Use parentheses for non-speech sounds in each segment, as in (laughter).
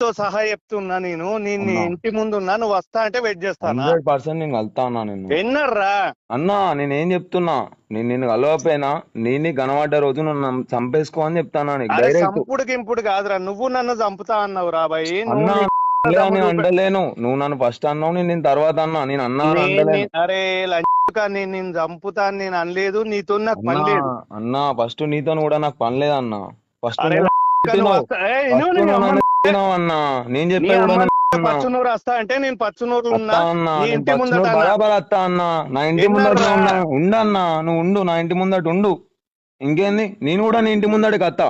తో సహా చెప్తున్నా నేను. నేను అన్నా. ఇంటి ముందు ఉన్నా నువ్వు వస్తా అంటే వెయిట్ చేస్తానా? హండ్రెడ్ పర్సెంట్ నేను కలుతా అన్నా నేను ఎన్నర్రా అన్నా నేనేం చెప్తున్నా? నేను నిన్ను కలవకపోయినా నేను కనబడ్డ రోజు నన్ను చంపేసుకో అని చెప్తానా చంపుడు గింపుడు కాదురా. నువ్వు నన్ను చంపుతా అన్నావు రా బాయ్ అన్నా నువ్వు లే, దమ్ము నేను అంటలేను నువ్వు నన్ను ఫస్ట్ అన్నావు నేను నేను తర్వాత అన్నా. నేను అన్నా అరే నేను నేను చంపుతా అని నేను అనలేదు. నీతో నాకు పని అన్నా లేదు. అన్నా ఫస్ట్ నీతో కూడా నాకు పని. వస్తా- ఏయ్, ఫస్ట్ నేను అంటే నేను పచ్చునూరు ఉన్నా. ఇంటి. బరాబర్ అత్తా అన్నా. నా ఇంటి ఉండన్నా నువ్వు ఉండు. నా ఇంటి ముందట ఉండు. ఇంకేంది? నేను కూడా నీ ఇంటి ముందటికి అత్తా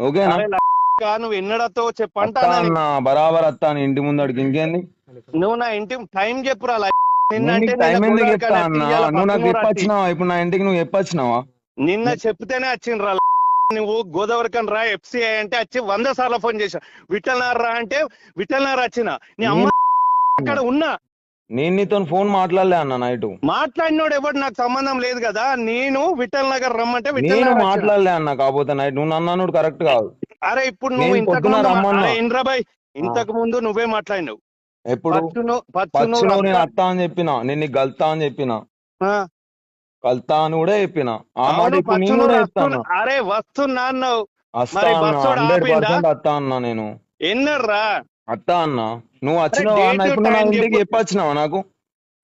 ఓకేనా? నువ్వు ఎన్నడతో నీకు? అన్నా. బరాబర్ అత్తా నీ ఇంటి ముందటికి. ఇంకేంది? నువ్వు నా ఇంటి టైం చెప్పురా టైం ఎందుకు చెప్తా అన్నా? నువ్వు నాకు. చెప్పొచ్చినావా? ఇప్పుడు నా ఇంటికి నువ్వు చెప్పొచ్చినావా? నిన్న చెప్తేనే వచ్చిండ్రా నువ్వు గోదావరి కన్ రా ఎఫ్సిఐ అంటే వచ్చి వంద సార్లు ఫోన్ చేసా విఠల్నార్ రా అంటే విఠల్నార్ వచ్చిన. నీ అమ్మ అక్కడ ఉన్నా. నేను నీతో ఫోన్ మాట్లాడలే అన్న నైట్. మాట్లాడినోడు ఎవడు నాకు సంబంధం లేదు కదా నేను విఠల్ నగర్ రమ్మంటే విఠల్ నేను. మాట్లాడలే అన్న కాకపోతే నైట్ నువ్వు నన్ను కరెక్ట్ కాదు. అరే ఇప్పుడు నువ్వు ఇంతకు ముందు ఇంద్రాబాయ్ ఇంతకు ముందు నువ్వే మాట్లాడినావు. ఎప్పుడు? నేను అత్తా అని చెప్పిన. నేను నీకు గల్తా అని చెప్పిన. కల్తా అని కూడా చెప్పిన. ఆ మాట అవును ఇప్పుడు నేను పచ్చును కూడా చెప్తాను? అరే వస్తున్నా అన్నావు. వస్తా అన్న బస్సోడు హండ్రెడ్ ఆపిండా? పర్సెంట్ వస్తా అన్నా నేను. ఎన్నర్రా? అత్తా అన్న. నువ్వు వచ్చినావా? అన్న ఇప్పుడు నా ఇంటికి చెప్పు. చెప్పొచ్చినావా నాకు?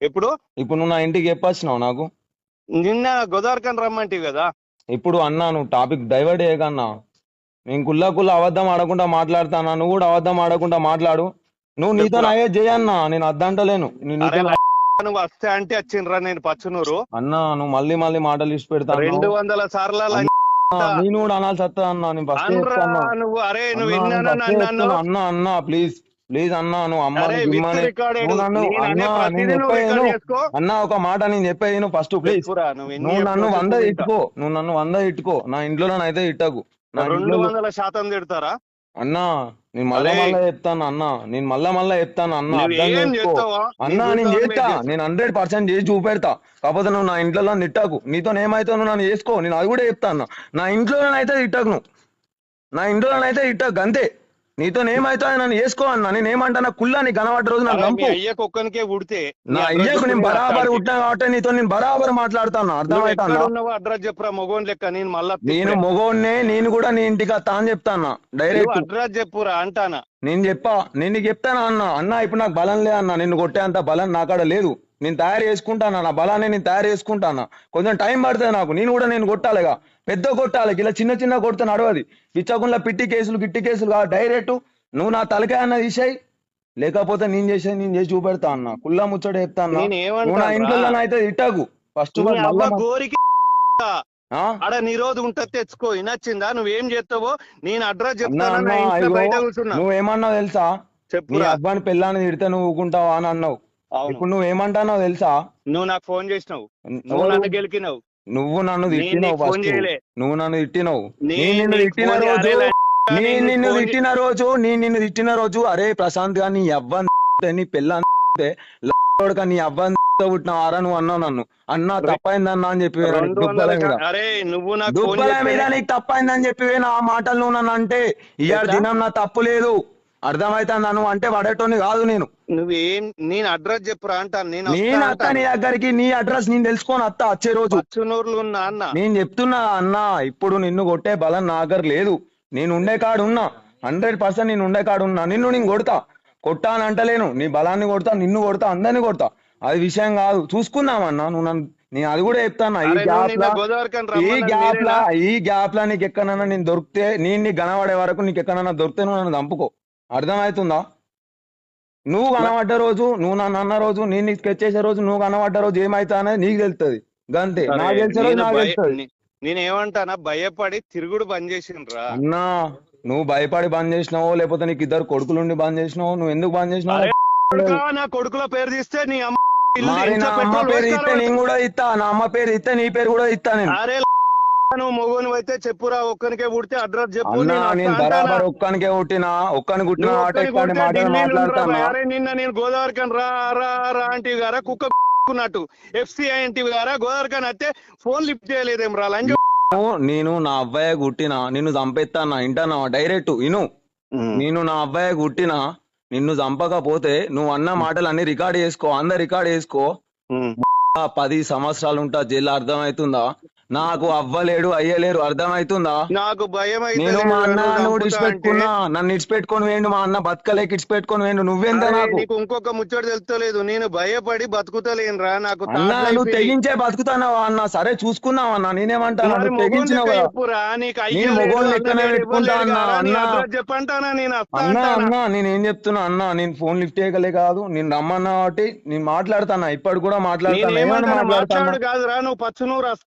ఎప్పుడు? ఇప్పుడు నువ్వు నా ఇంటికి చెప్పొచ్చినావా నాకు? నిన్న గోదావరి కన్ రమ్మంటివి కదా? ఇప్పుడు అన్నా నువ్వు టాపిక్ డైవర్ట్ చేయకన్నా నేను కుల్లా కుల్లా అబద్ధం ఆడకుండా మాట్లాడతానా నువ్వు కూడా అబద్ధం ఆడకుండా మాట్లాడు. నువ్వు నీతో. అయ్యే చేయన్నా నేను అద్దంటలేను. నేను నువ్వు వస్తే అంటే వచ్చిండ్రా నేను పచ్చునూరు. అన్నా నువ్వు మళ్ళీ మళ్ళీ మాటలు ఇచ్చి పెడతాను? రెండు వందల సార్ల నేను కూడా అనాల్సి వస్తా అన్నా నేను ఫస్ట్ నువ్వు అరే నువ్వు. అన్నా అన్నా ప్లీజ్ ప్లీజ్ అన్నా నువ్వు అనే అన్నా ఒక మాట నేను చెప్పేది నువ్వు ఫస్ట్ ప్లీజ్ నువ్వు నన్ను వంద ఇట్టుకో. నువ్వు నన్ను వంద ఇట్టుకో. నా ఇంట్లో అయితే ఇట్టకు. రెండు వందల శాతం తిడతారా? అన్నా నేను మళ్ళా. మళ్ళా చెప్తాను అన్నా. నేను మళ్ళా మళ్ళా చెప్తాను అన్న. అర్థం ఏం చేసుకో. చేస్తావా? అన్నా నీ నేను చేస్తా. నేను హండ్రెడ్ పర్సెంట్ చేసి చూపెడతా. కాకపోతే నువ్వు నా ఇంట్లో తిట్టకు. నీతో ఏమైతే నువ్వు నన్ను చేసుకో. నేను అది కూడా చెప్తా అన్న. నా ఇంట్లోనైతే తిట్టకు నువ్వు. నా ఇంట్లోనైతే తిట్టకు. అంతే. నీతో ఏమైతే నన్ను చేసుకో అన్న. నేను ఏమంటా నా కుళ్ళా నీ కనబడ్డ రోజు నాకు నంపు అయ్యకు ఒక్కనికే ఉడితే నా అయ్యకు నేను బరాబర్ ఉంటా కాబట్టి నీతో నేను బరాబర్ మాట్లాడతాను అర్థమవుతా అడ్రస్ చెప్పురా మొగోన్ లెక్క. నేను మళ్ళా నేను మొగోడినే నేను కూడా నీ ఇంటికి అని చెప్తాను డైరెక్ట్. అడ్రస్ చెప్పురా అంటానా? నేను చెప్పా. నేను నీకు చెప్తానా అన్న. అన్న ఇప్పుడు నాకు బలం లే అన్న. నిన్ను కొట్టేంత బలం నాకాడ లేదు. నేను తయారు చేసుకుంటానా? నా బలాన్ని నేను తయారు చేసుకుంటానా? కొంచెం టైం పడుతుంది నాకు. నేను కూడా నేను కొట్టాలిగా. పెద్ద కొట్టాలి. ఇలా చిన్న చిన్న కొడితే నడవది. పిచ్చకుండా పిట్టి కేసులు గిట్టి కేసులు కాదు. డైరెక్ట్ నువ్వు నా తలకాయ అన్న తీసేయి. లేకపోతే నేను చేసేది నేను చేసి చూపెడతా అన్న. కుల్లా ముచ్చట చెప్తా అన్న. నా ఇంట్లో అయితే ఇట్టకు ఫస్ట్ గోరికి ఆ? ఆడ నీ రోజు ఉంటది తెచ్చుకో. వినొచ్చిందా? నువ్వేం చేస్తావో? నేను అడ్రస్ చెప్తాను? నువ్వేమన్నావు తెలుసా? నీ చెప్పురా అబ్బాని పిల్లాన్ని తిడితే నువ్వు ఊకుంటావా అని అన్నావు. ఇప్పుడు నువ్వు ఏమంటానో తెలుసా? నువ్వు నాకు ఫోన్ చేసినావు. నువ్వు? నన్ను గెలికినావు. నువ్వు నన్ను నేను తిట్టినావు ఫస్ట్ నువ్వు నన్ను తిట్టినావు. నేను నేను నిన్ను తిట్టిన రోజు. నేను నేను నిన్ను తిట్టిన రోజు నేను నిన్ను తిట్టిన రోజు అరే ప్రశాంత్గా నీ అవ్వ నీ పిల్ల లోడక నీ అవ్వ పుట్టిన ఆరా నువ్వు అన్నావు నన్ను. అన్నా తప్పైందన్నా అని చెప్పి దుబ్బల మీద. నాకు తప్పైందని చెప్పి నా మాటలు నువ్వు నన్ను అంటే? ఇవాళ? దినం నా తప్పు లేదు. అర్థమైతుందా నువ్వు? అంటే పడేటోని కాదు నేను. నువ్వేం నేను అడ్రస్ చెప్పురా అంటాను నేను అత్త. నీ దగ్గరికి నీ అడ్రస్ నేను తెలుసుకొని అత్త వచ్చే రోజు. ఉన్నా అన్న. నేను చెప్తున్నా అన్న ఇప్పుడు నిన్ను కొట్టే బలం నా దగ్గర లేదు. నేను ఉండే కాడు ఉన్నా. హండ్రెడ్ పర్సెంట్ నేను ఉండే కాడు ఉన్నా. నిన్ను నేను కొడతా. కొట్టా అని అంటలేను నీ బలాన్ని కొడతా నిన్ను కొడతా అందరిని కొడతా. అది విషయం కాదు. చూసుకుందామన్నా నువ్వు నన్ను నేను అది కూడా చెప్తానా ఈ గ్యాప్ లా ఈ గ్యాప్ లా? ఈ గ్యాప్ లా నీకు ఎక్కడన్నా నేను దొరికితే నేను నీకు కనబడే వరకు నీకు ఎక్కడన్నా దొరికితే నువ్వు నన్ను చంపుకో అర్థమవుతుందా? నువ్వు కనబడ్డ రోజు నువ్వు నన్ను అన్న రోజు నేను నీకు స్కెచ్ చేసే రోజు నువ్వు కనబడ్డ రోజు ఏమైతా అనేది నీకు తెలుస్తుంది. గంతే. నాకు తెలిసే రోజు నేను నాకు తెలుస్తుంది. నేను ఏమంటానా భయపడి తిరుగుడు బంద్ చేసిండ్రా. అన్నా నువ్వు భయపడి బంద్ చేసినావో లేకపోతే నీకు ఇద్దరు కొడుకులుండి బంద్ చేసినావో నువ్వు ఎందుకు బంద్ చేసినావు నా కొడుకుల పేరు తీస్తే నీ అమ్మ నా పేరు ఇస్తే నేను కూడా ఇస్తా నా అమ్మ పేరు ఇస్తే నీ పేరు కూడా ఇస్తా నేను. నువ్వు మొగోను అయితే చెప్పురా ఒక్కనికే పుడితే అడ్రస్ చెప్పు అన్నా నేను. బరాబర్ ఒక్కనికే కొట్టినా ఒక్కని ఆట మాటలు మాట్లాడతానా? అరే నిన్న నేను గోదావరి కని రా రా రా అంటే గారా కుక్క కున్నట్టు. ఎఫ్సిఐ అంటే గారా గోదావరి కని అయితే ఫోన్ లిఫ్ట్ చేయలేదేం రా లంజ నేను నా అబ్బాయి కుట్టినా నిన్ను చంపేస్తానా ఇంటానా డైరెక్ట్ ఇను. నేను నా అబ్బాయి కుట్టినా నిన్ను చంపకపోతే నువ్వు అన్న మాటలు అన్ని రికార్డ్ చేసుకో అందరు రికార్డ్ చేసుకో. పది సంవత్సరాలు ఉంటా జైలు అర్థమవుతుందా నాకు అవ్వలేడు అయ్యలేరు అర్థమవుతుందా నాకు భయం నేను మా అన్న నువ్వు ఇడిచిపెట్టుకున్నా అంటే- నన్ను ఇడిచిపెట్టుకొని వేయండు మా అన్న బతకలేక ఇడిచిపెట్టుకొని వేయండు నువ్వెంత నాకు? నీకు ఇంకొక ముచ్చట తెలుస్తలేదు నేను భయపడి బతుకుతలేనురా నాకు అన్న నువ్వు తెగించే బతుకుతానావా అన్న? సరే చూసుకున్నావు అన్న నేనేమంటాను? నువ్వు తెగించినావు నేను లెక్కనే అన్న పెట్టుకుంటా చెప్పంటానా నేను అన్న? అన్న నేను ఏం చెప్తున్నా అన్న నేను ఫోన్ లిఫ్ట్ చేయగలే కాదు నేను రమ్మన్నా కాబట్టి నేను మాట్లాడతానా ఇప్పటి కూడా మాట్లాడతాను? కాదురా నువ్వు పచ్చు నువ్వు రస్తా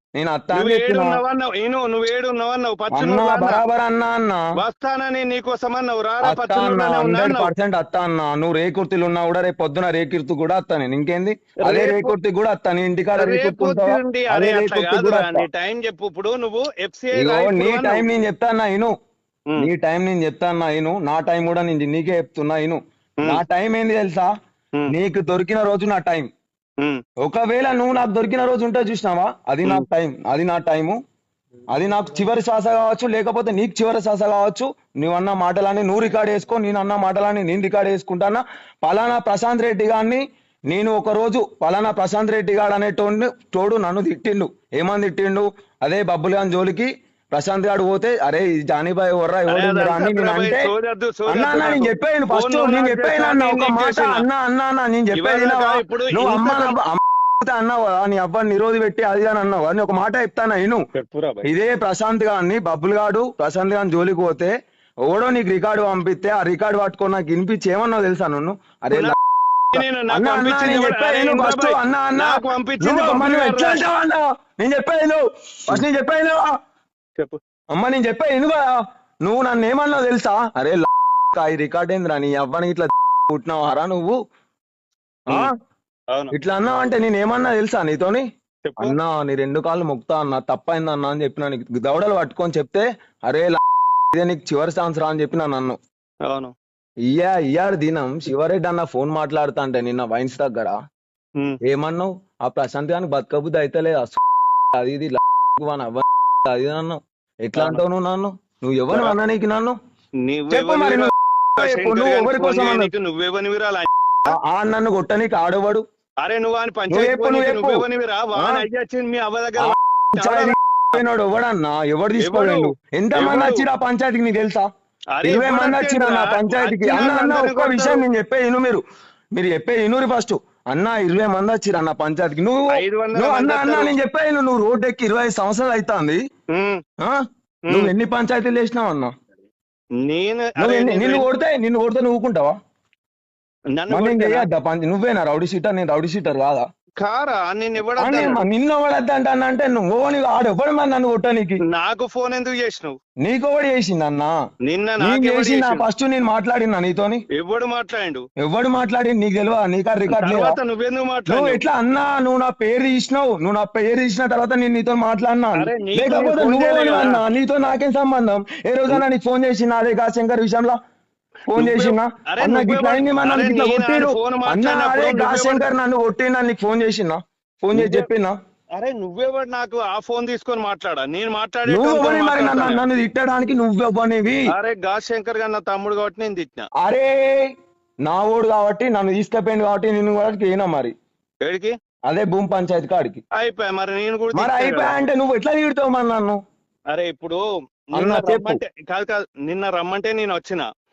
నేను అత్తా అని వచ్చినా చెప్పిన. అన్న. నేను అత్తా అని నువ్వు ఏడు ఉన్నావన్నావు ఏను నువ్వు ఏడు ఉన్నావన్నావు పచ్చు అన్నా నువ్వు అన్న. బరాబర్ అన్నా అన్నా. వస్తానని నీకోసం అన్నావు. రారా హండ్రెడ్. పర్సెంట్ అత్త అన్న. నువ్వు రేకుర్తిలు ఉన్నా కూడా రేపు పొద్దున రేకుర్తి కూడా అత్త నేను. ఇంకేంది? అదే రేకుర్తి కూడా అత్త. నీ ఇంటికాడ రేకుర్తి అదే రేకుర్తి కూడా టైం చెప్పు. ఇప్పుడు నువ్వు ఎఫ్సిఐ నీ టైం నేను చెప్తా అన్నా ఇను ఉమ్. నీ టైం నేను చెప్తా అన్నా ఇను నా టైం కూడా నేను నీకే చెప్తున్నా ఇను. నా టైం ఏంది తెలుసా. నీకు దొరికిన రోజు నా టైం. ఒకవేళ నువ్వు నాకు దొరికిన రోజు ఉంటే చూసినావా? అది నా టైం అది నా టైము. అది నాకు చివరి శ్వాస కావచ్చు లేకపోతే నీకు చివరి శ్వాస కావచ్చు. నువ్వు అన్న మాటలని నువ్వు రికార్డ్ చేసుకో నేను అన్న మాటలని నేను రికార్డ్ చేసుకుంటానా? పలానా ప్రశాంత్ రెడ్డి గారిని నేను ఒక రోజు పలానా ప్రశాంత్ రెడ్డి గారు అనేటోడు తోడు నన్ను తిట్టిండు. ఏమని తిట్టిండు? అదే బబ్బులు గాని జోలికి ప్రశాంత్ గారు పోతే అరే జానీబాయ్ ఎవర్రా ఎవరు అని నేను అంటే అన్న అన్న నేను చెప్పాను ఫస్ట్ నేను చెప్పాను అన్న ఒక మాట అన్న అన్న అన్న నేను చెప్పేది నువ్వు అమ్మ అన్నావు? నీ అబ్బాయి నిరోధి పెట్టి అది అని అన్నావు? అని ఒక మాట చెప్తాను నేను ఇదే ప్రశాంత్ గారిని బబ్బుల్ గాడు ప్రశాంత్ గారిని జోలికి పోతే ఓడో నీకు రికార్డు పంపిస్తే ఆ రికార్డు పట్టుకొని నాకు వినిపించి ఏమన్నావు తెలుసా అరే అరే నువ్వు అమ్మ బబ్బుల్ నువ్వు గారు ఎట్లా రా. అంటావు అన్న నేను చెప్పాను ఫస్ట్ నేను చెప్పాను చెప్పు. అమ్మ నేను చెప్పాను ఎందుకు నువ్వు నన్ను ఏమన్నావు తెలుసా? అరే ఈ రికార్డ్ ఏందిరా? నీ అవ్వని ఇట్లా పుట్టినావారా నువ్వు? ఇట్లా అన్నావు అంటే నేను ఏమన్నా తెలుసా నీతోని? చెప్పు. అన్నా నీ రెండు కాళ్ళు మొక్తా అన్న తప్పైంది అన్న అని చెప్పిన నీకు. దవడలు పట్టుకొని చెప్తే అరే ల- ఇదే నీకు చివరి సంవత్సరం అని చెప్పిన నన్ను. అవును. ఇయ్యా ఇయ్యాడు దినం శివరెడ్డి అన్న ఫోన్ మాట్లాడుతా అంటే నిన్న వైన్స్ దగ్గర. ఏమన్నావు? ఆ ప్రశాంత్ గానికి బతకబుద్ధి అయితే లేదు అది ఇది అవ్వ అది అన్నావు ఎట్లా. అంటావు నువ్వు నన్ను? నువ్వు ఎవరు అన్న నీకు నన్ను? చెప్పు మరి? నువ్వు ఎవరి కోసం నువ్వెవనివిరా ఆ- నన్ను కొట్టనీకి ఆడవాడు. అరే నువ్వు అని పంచాయతీ. నువ్వెవనివిరా వాన్? అయ్యొచ్చింది మీ అవ్వ దగ్గర పోయినోడు. ఎవడన్నా? ఎవడు తీసుకోలేడు ఎంత మంది? వచ్చిరా పంచాయతీకి నీకు తెలుసా? ఇరవై మంది వచ్చిరా నా? పంచాయతీకి? అన్న అన్న ఒక్క విషయం. నేను చెప్పే ఇను మీరు. మీరు చెప్పే ఇనురి ఫస్ట్ అన్న ఇరవై మంది వచ్చిరా నా పంచాయతీకి. నువ్వు నువ్వు అన్న అన్న. నేను చెప్పే ఇను, నువ్వు రోడ్ ఎక్కి ఇరవై ఐదు సంవత్సరాలు అవుతుంది. నువ్వు ఎన్ని పంచాయతీలు చేసినావు అన్న? నేను నిన్ను కొడితే నిన్ను కొడితే నువ్వు ఊరుకుంటావా? నన్ను మరి నేను కొట్టారా? చేయొద్దా పంచ నువ్వేనా రౌడీ షీటర్? నేను రౌడీ షీటర్ కాదా? కారా? నేను నిన్ను అంటే నువ్వు ఆడు ఎవడు మరి నన్ను కొట్టడానికి నాకు ఫోన్ ఎందుకు చేసినావు? నీకు ఎవడు చేసింది అన్న? నిన్న నాకు చేసిన? ఫస్ట్ నేను మాట్లాడినా నీతోని? ఎవడు మాట్లాడిండు? ఎవడు మాట్లాడి నీకు తెలియదా నీకా రికార్డ్ లేదా తర్వాత నువ్వెందుకు నువ్వు మాట్లాడు ఎట్లా అన్నా? నువ్వు నా పేరు తీసినావు. నువ్వు నా పేరు తీసిన తర్వాత నేను నీతో మాట్లాడినా? నీకు లేకపోతే నువ్వు. అన్నా నీతో నాకేం సంబంధం? ఏ రోజైనా నీకు ఫోన్ చేసిన అదే గా శంకర్ విషయంలో ఫోన్ చేసిన అరే, అన్న ఇట్లా అయింది మన అరే, ఇట్లా నేను కొట్టిరు అన్న మాట్లాడినప్పుడు అదే గా నువ్వే శంకర్ నన్ను కొట్టినా నీకు ఫోన్ చేసిన ఫోన్ చేసి చెప్పినా అరే నువ్వెవడు నాకు ఆ ఫోన్ తీసుకొని మాట్లాడా? నేను మరి నన్ను తిట్టడానికి నువ్వెవ్వనివి అరే గా శంకర్ గారు నా తమ్ముడు కాబట్టి నేను తిట్టిన. అరే నా ఓడు కాబట్టి నన్ను తీసుకుపోయింది కాబట్టి నిన్ను కూడా అయినా మరి. ఏడికి? అదే భూమి పంచాయతీ కాడికి. అయిపోయా మరి నేను కూడా మరి అయిపోయా. అంటే నువ్వు ఎట్లా తిడతావు మరి నన్ను? అరే ఇప్పుడు నిన్న. రమ్మంటే కాదు కాదు నిన్న రమ్మంటే నేను వచ్చిన.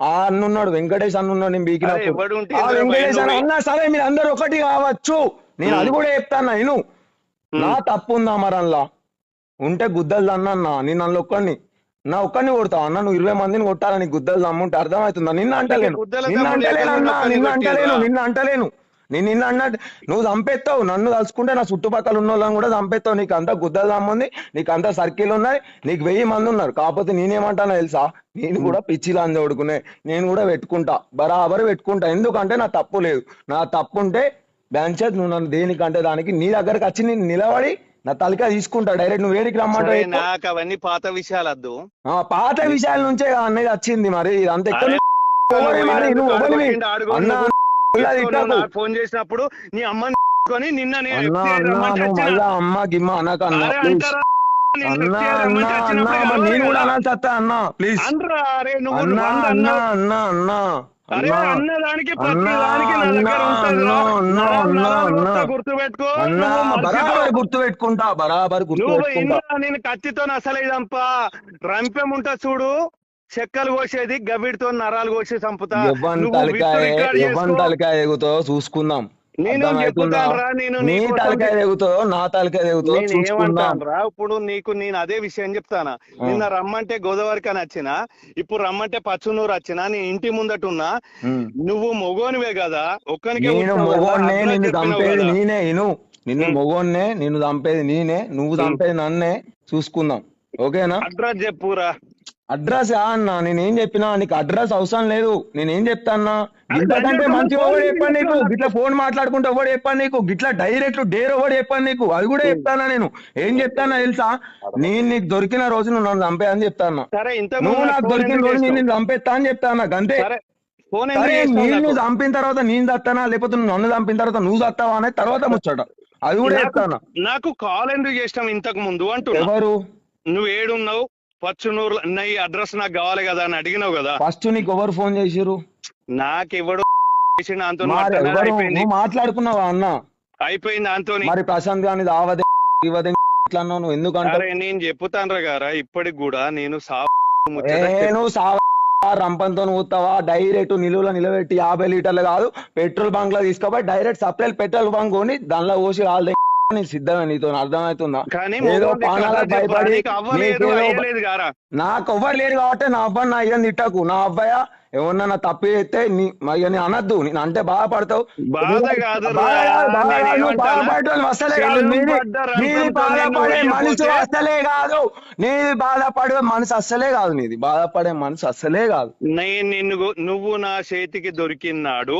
ఆ అన్న ఉన్నాడు వెంకటేష్ అన్న ఉన్నాడు నేను వెంకటేష్ భయం అన్నా సరే మీరు అందరు ఒకటి కావచ్చు. నేను అది కూడా చెప్తాను నేను నా తప్పు ఉందా మరల్లా ఉంటే గుద్దలు అన్న నేను నన్ను ఒక్కడిని. నా ఒక్కడిని కొడతావు అన్న? నువ్వు ఇరవై మందిని కొట్టాలని గుద్దలు దమ్ముంటే అర్థమవుతుందా? నిన్న అంటలేను. నిన్న అంటలేను అన్న నిన్న అంటలేను? నిన్న అంటలేను. నేను నిన్న అన్నట్టు నువ్వు చంపేస్తావు నన్ను తలుచుకుంటే నా చుట్టుపక్కల ఉన్న వాళ్ళని కూడా చంపేస్తావు నీకు అంత గుద్దలు దమ్ముంది నీకు అంత సర్కిల్ ఉన్నాయి నీకు వెయ్యి మంది ఉన్నారు. కాకపోతే నేనేమంటానో తెలుసా? నేను కూడా పిచ్చిలా చదువుకునే నేను కూడా పెట్టుకుంటా బరాబర్ పెట్టుకుంటా. ఎందుకంటే నా తప్పు లేదు. నా తప్పు ఉంటే బెంచర్ నువ్వు నన్ను దేనికంటే దానికి నీ దగ్గరకు వచ్చి నేను నిలబడి నా తలకాయ తీసుకుంటా. డైరెక్ట్ నువ్వు వేడికి ఎక్కువ? నాకు అవన్నీ పాత విషయాలు వద్దు. ఆ, పాత విషయాల నుంచే అన్నది వచ్చింది మరి ఇదంతా ఎక్కడ ఫోన్ చేసినప్పుడు నీ అమ్మని కొని నిన్న నేను. మళ్ళా అమ్మ గిమ్మ అన్న అన్న అన్న అన్న నేను కూడా అన్న ప్లీజ్ అనరా అరే నువ్వు అన్న వంద అన్న అన్నావు. అన్న అన్న అరే అన్న అన్న దానికి ప్రతి అన్న, దానికి నా అన్న, దగ్గర ఉంటుందిరా. అన్న, అన్న, నరాలు, అన్న, నరాలు అన్న. కొత్త గుర్తుపెట్టుకో అన్న నువ్వు మర్చిపో. బరాబర్ గుర్తు నేను కత్తితో అసలు ఇదంపా రంపెం ఉంటా చూడు చెక్కలు కోసేది గవిడితో నరాలు కోసి చంపుతా. తలకాయ ఎగుతావో చూసుకుందాం. నేను? చెప్తానురా, నేను నీ తలకాయ ఎగుతావో నా తలకాయ ఎగుతావో నేను చూసుకుందాం. ఏమంటానురా ఇప్పుడు నీకు నేను అదే విషయం చెప్తానా. నిన్న రమ్మంటే గోదావరికి అని వచ్చిన ఇప్పుడు రమ్మంటే పచ్చునూరు వచ్చిన నీ ఇంటి ముందట ఉన్నా. నువ్వు మొగోనివే కదా ఒక్కనికే నేను నిన్ను చంపేది. నేనే ఇను. నిన్ను. మొగోన్నే నిన్ను చంపేది నేనే నువ్వు చంపేది నన్నే చూసుకుందాం. ఓకేనా? అడ్రస్ చెప్పురా అడ్రస్ అన్న నేనేం చెప్పినా నీకు అడ్రస్ అవసరం లేదు. నేనేం చెప్తా అన్న? అరే ఇంతకంటే మంచి ఎవడు చెప్పాను నీకు. గిట్లా ఫోన్ మాట్లాడుకుంటే ఎవడు చెప్పాను నీకు? గిట్లా డైరెక్ట్ డేర్ ఎవడు చెప్పాను నీకు? అది కూడా చెప్తానా నేను. ఏం చెప్తానా తెలుసా? నేను నీకు దొరికిన రోజు నువ్వు నన్ను చంపేయని చెప్తాను సరే ఇంత నువ్వు నాకు దొరికిన రోజు నేను నిన్ను చంపేస్తా అని చెప్తాను అంతే సరే నేను? చంపిన తర్వాత నేను చస్తానా? లేకపోతే నువ్వు నన్ను చంపిన తర్వాత నువ్వు చస్తావా అనే తర్వాత ముచ్చట. అది కూడా చెప్తాను నాకు కాల్ ఎందుకు చేసినాం ఇంతకు ముందు అంటున్నా? ఎవరు? నువ్వు ఏడున్నావు? పచ్చునూరు నా ఈ అడ్రస్ నాకు కావాలి కదా అని అడిగినావు కదా. ఫస్ట్ నీకు ఎవరు ఫోన్ చేసిరు నాకు ఎవడు (laughs) చేసిన అంతో మరి ఎవరు? అయిపోయింది. నువ్వు మాట్లాడుకున్నావా అన్న? అయిపోయింది అంతోని. మరి ప్రశాంత్ గాని ఇవదే (laughs) (laughs) ఇట్లా నువ్వు ఎందుకంటే? నేను చెప్పుతాను గారా ఇప్పటికి కూడా నేను నేను సావ రంపంతో ఊతావా డైరెక్ట్ నిలువలో నిలబెట్టి యాభై లీటర్లు కాదు పెట్రోల్ బంక్లో తీసుకోపోయి డైరెక్ట్ సప్లై పెట్రోల్ బంక్ కొని దానిలో పోసి రాళ్ళ నేను సిద్ధమే నీతో అర్థమవుతుందా? ఏదో భయపడి నీకు ఎవ్వరు లేరు కాబట్టి నా అబ్బాయి నా అయ్యని తిట్టకు. నా అబ్బాయ ఎవరన్నా నా తప్పు చేస్తే నీ నేను అనద్దు. నేను అంటే బాధపడతావు. బాధ కాదు రా, బాధ కాదు, బాధ నేను కాదు, నువ్వు ఏమంటానా? బాధపడేటోళ్ళు అస్సలే కాదు. చెరువు నీది పడ్డ నీది రంపంతో బాధపడే నేను మనసు ఊగిపోతే- అస్సలే కాదు. నీది బాధపడే మనసు అస్సలే కాదు నీది. బాధపడే మనసు అస్సలే కాదు. నేను నిన్ను నువ్వు నా చేతికి దొరికినాడు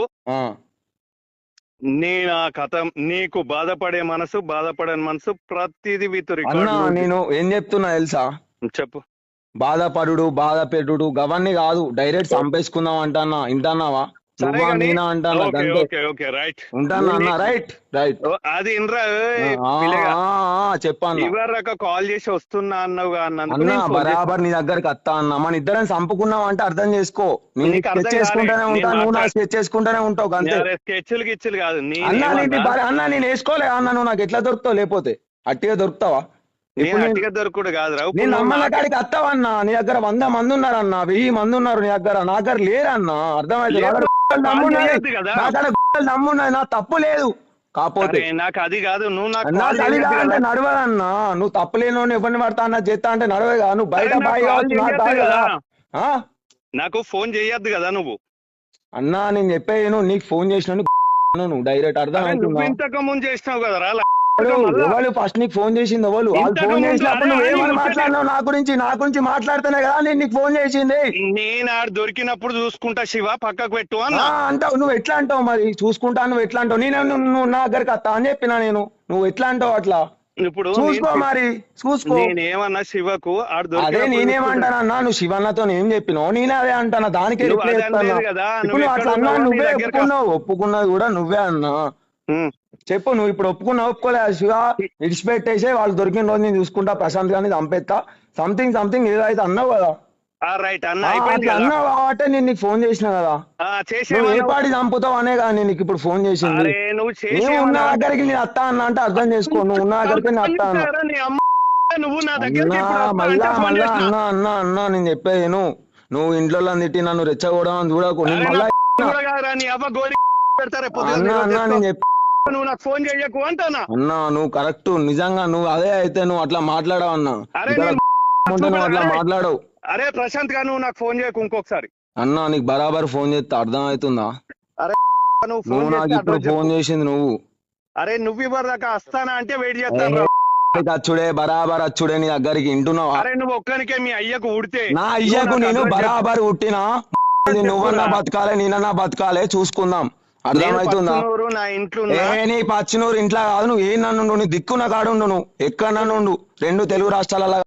ఆ నేను ఆ కథ నీకు బాధపడే మనసు బాధపడని మనసు ప్రతిదీ విత్ అన్న రికార్డు నేను ఏం చెప్తున్నా తెలుసా? చెప్పు. బాధపడుడు బాధ పెట్టుడు గవన్నీ కాదు డైరెక్ట్ చంపేసుకుందాం అంటానా ఇంటానావా అది ఇన్రా చెప్పన్నా. ఇవరక కాల్ చేసి వస్తున్నా అన్నావు అన్న బరాబర్ నీ దగ్గరకు వస్తా అన్న. మన ఇద్దరం చంపుకున్నాం అంటే అర్థం చేసుకో. నేను నీకు స్కెచ్ చేసుకుంటానే. ఉంటా నువ్వు నా మాట్లాడ- స్కెచ్ చేసుకుంటానే ఉంటావు అంతే. స్కెచ్లు గిచ్చులు కాదు నేను అన్న అన్న నేను వేసుకోలే అన్న నువ్వు నాకు ఎట్లా దొరుకుతావు లేకపోతే? అట్టిగా దొరుకుతావా? దొరకడు కాదురా. ఇప్పుడు నేను అమ్మల నాకు- కాడికి వస్తావన్నా నీ దగ్గర వంద మంది ఉన్నారన్న వెయ్యి మంది ఉన్నారు నీ దగ్గర. నా దగ్గర లేరన్న. అర్థమైతే నమ్మున్నది కదా. నా తప్పు లేదు. కాకపోతే నాకు అది కాదు. నువ్వు నాకు నా తల్లి అంటే కదా. నడవదన్నా. నువ్వు తప్పలేను ఎవరిని పడతా అన్న చేస్తా అంటే నడవేగా నువ్వు బయట బాయి కదా. కదా? నాకు ఫోన్ చేయొద్దు కదా నువ్వు. అన్నా నేను చెప్పేది నీకు ఫోన్ చేసిన (laughs) నువ్వు డైరెక్ట్ అర్థం ఇంతకు ముందు చేసినావు కదరా ఎవరు ఎవరు ఫస్ట్ నీకు ఫోన్ చేసింది? ఎవరు? వాళ్ళు ఫోన్ చేసినప్పుడు నువ్వేమని నేను మాట్లాడినావు నా గురించి? నా గురించి మాట్లాడితేనే కదా నేను నీకు ఫోన్ చేసింది. నేను ఆడ దొరికినప్పుడు చూసుకుంటా శివ పక్కకు పెట్టు అన్న. అంటావు. నువ్వు ఎట్లా అంటావు మరి? చూసుకుంటా నువ్వు ఎట్లా అంటావు? నేను నువ్వు నువ్వు నా దగ్గరికి వస్తా అని చెప్పినా నేను. నువ్వు ఎట్లా అంటావు అట్లా? ఇప్పుడు చూసుకో మరి చూసుకో. నేనేమన్నా శివకు అదే దొరికినప్పుడు నేనేమంటానన్నా నువ్వు శివన్నతో ఏం చెప్పినావు? నేనే అదే అంటానా? దానికే నువ్వు రిప్లై ఇస్తానా? నువ్వు నువ్వు అట్లా అన్నా నువ్వే ఒప్పుకున్నావు. ఒప్పుకున్నది కూడా నువ్వే అన్నా. చెప్పు నువ్వు ఇప్పుడు ఒప్పుకున్నావు ఒప్పుకోలే శివ. విడిచిపెట్టేసే వాళ్ళు దొరికిన రోజు నేను చూసుకుంటా ప్రశాంత్ గారిని చంపేస్తా సంథింగ్ సంథింగ్ ఏదో అయితే అన్నావు కదా. రైట్ అన్న అన్నావు కాబట్టి నేను నీకు ఫోన్ చేసిన కదా. నువ్వు ఏ పాటి చంపుతావు అనే కదా నేను నీకు ఇప్పుడు ఫోన్ చేసింది. నువ్వు నేను ఉన్న దగ్గరికి నేను అత్తా అన్న అంటే అర్థం చేసుకో నువ్వు ఉన్న దగ్గరికి నేను అత్తా అన్న. నువ్వు నా మళ్ళా మళ్ళా. అన్న అన్న అన్న నేను చెప్పేది నువ్వు నువ్వు ఇంట్లో తిట్టి నన్ను రెచ్చగొడడం చూడకు నేను మళ్ళా అన్న అన్న. నేను చెప్పి నువ్వు నాకు ఫోన్ చేయకు అంటానా? అన్నా నువ్వు కరెక్ట్. నిజంగా నువ్వు అదే అయితే నువ్వు అట్లా మాట్లాడావు అన్నా. అరే నువ్వు అట్లా అరే. మాట్లాడవు. అరే ప్రశాంత్గా నువ్వు నాకు ఫోన్ చేయకు ఇంకొకసారి. అన్నా నీకు బరాబర్ ఫోన్ చేస్తే అర్థం అవుతుందా నువ్వు నువ్వు ఫోన్ నాకు ఇప్పుడు ఫోన్. చేసింది నువ్వు. అరే నువ్వు ఇవ్వరు దాకా వస్తానా అంటే వెయిట్ చేస్తాను అచ్చుడే బరాబర్ అచ్చుడే నీ దగ్గరికి వింటున్నావా? అరే నువ్వు ఒక్కనికే మీ అయ్యకు ఉడితే నా అయ్యకు నేను. బరాబర్ పుట్టినా ఇది నువ్వన్నా. బతకాలే నేనన్నా బతకాలే చూసుకుందాం. అర్థమవుతుందా పచ్చనూరు, నా ఇంట్లో ఏ. నీ పచ్చినూరు ఇంట్లో కాదు నువ్వు. ఏ నన్ను నీ దిక్కు నా కాడుండు నువ్వు. ఎక్కడ నన్ను రెండు తెలుగు రాష్ట్రాల